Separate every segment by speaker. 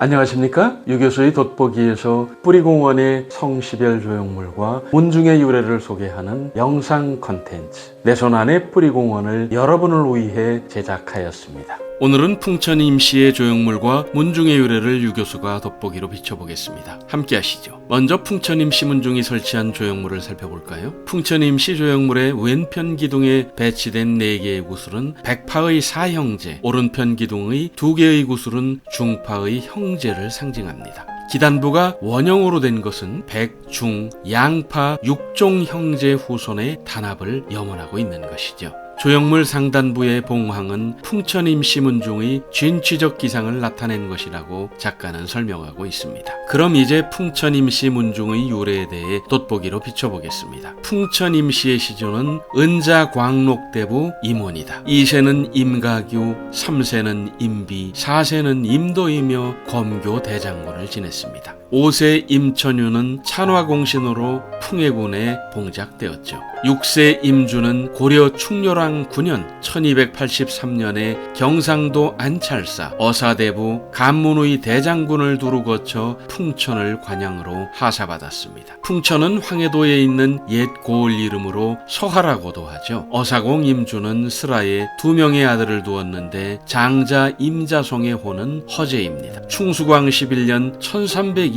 Speaker 1: 안녕하십니까? 유교수의 돋보기에서 뿌리공원의 성시별 조형물과 문중의 유래를 소개하는 영상 컨텐츠 내 손 안의 뿌리공원을 여러분을 위해 제작하였습니다. 오늘은 풍천 임시의 조형물과 문중의 유래를 유교수가 돋보기로 비춰보겠습니다. 함께 하시죠. 먼저 풍천 임시 문중이 설치한 조형물을 살펴볼까요? 풍천 임시 조형물의 왼편 기둥에 배치된 4개의 구슬은 백파의 사형제, 오른편 기둥의 2개의 구슬은 중파의 형제를 상징합니다. 기단부가 원형으로 된 것은 백, 중, 양파, 육종 형제 후손의 단합을 염원하고 있는 것이죠. 조형물 상단부의 봉황은 풍천임시 문중의 진취적 기상을 나타낸 것이라고 작가는 설명하고 있습니다. 그럼 이제 풍천임시 문중의 유래에 대해 돋보기로 비춰보겠습니다. 풍천임시의 시조는 은자 광록대부 임원이다. 2세는 임가규, 3세는 임비, 4세는 임도이며 검교 대장군을 지냈습니다. 5세 임천유는 찬화공신으로 풍해군에 봉작되었죠. 6세 임주는 고려 충렬왕 9년 1283년에 경상도 안찰사 어사대부 간문의 대장군을 두루 거쳐 풍천을 관양으로 하사받았습니다. 풍천은 황해도에 있는 옛 고을 이름으로 서하라고도 하죠. 어사공 임주는 스라에 두 명의 아들을 두었는데 장자 임자송의 호는 허제입니다. 충수광 11년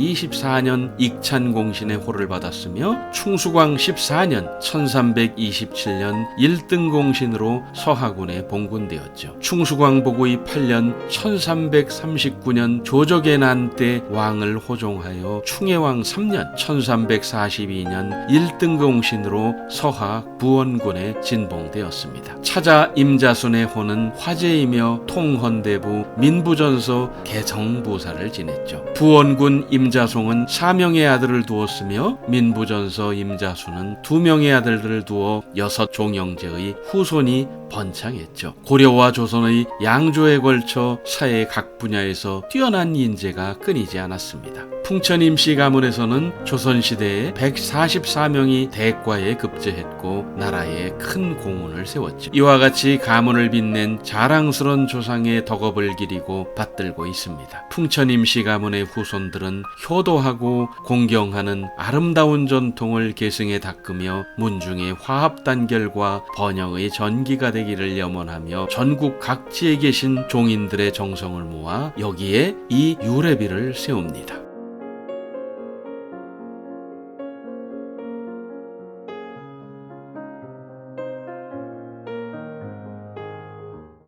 Speaker 1: 1324년 익찬공신의 호를 받았으며 충수광 14년 1327년 1등 공신으로 서하군에 봉군되었죠. 충수광 복의 8년 1339년 조적의 난 때 왕을 호종하여 충해왕 3년 1342년 1등 공신으로 서하 부원군에 진봉되었습니다. 차자 임자순의 호는 화제이며 통헌대부 민부전서 개정부사를 지냈죠. 부원군 임 자송은 사명의 아들을 두었으며 민부전서 임자수는 두 명의 아들들을 두어 여섯 종영제의 후손이 번창했죠. 고려와 조선의 양조에 걸쳐 사회 각 분야에서 뛰어난 인재가 끊이지 않았습니다. 풍천임시 가문에서는 조선시대에 144명이 대과에 급제했고 나라에 큰 공훈을 세웠죠. 이와 같이 가문을 빛낸 자랑스런 조상의 덕업을 기리고 받들고 있습니다. 풍천임시 가문의 후손들은 효도하고 공경하는 아름다운 전통을 계승에 닦으며 문중의 화합 단결과 번영의 전기가 되기를 염원하며 전국 각지에 계신 종인들의 정성을 모아 여기에 이 유래비를 세웁니다.